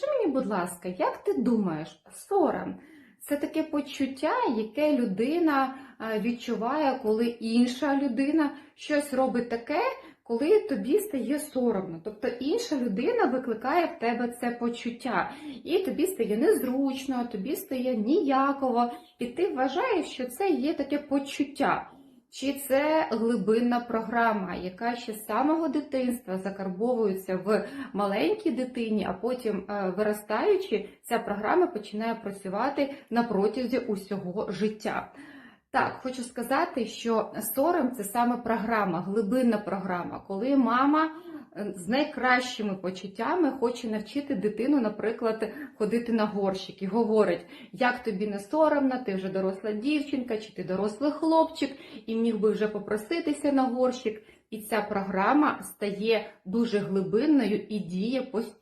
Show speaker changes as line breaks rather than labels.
Скажи мені, будь ласка, як ти думаєш, сором це таке почуття, яке людина е, відчуває, коли інша людина щось робить таке, коли тобі стає соромно. Тобто інша людина викликає в тебе це почуття, і тобі стає незручно, тобі стає ніяково, і ти вважаєш, що це є таке почуття. Чи це глибинна програма, яка ще з самого дитинства закарбовується в маленькій дитині, а потім, е, виростаючи, ця програма починає працювати на протязі усього життя. Так, хочу сказати, що сором це саме програма, глибинна програма, коли мама з найкращими почуттями хоче навчити дитину, наприклад, ходити на горщик і говорить, як тобі не соромно, ти вже доросла дівчинка, чи ти дорослий хлопчик, і міг би вже попроситися на горщик. І ця програма стає дуже глибинною і діє постійно.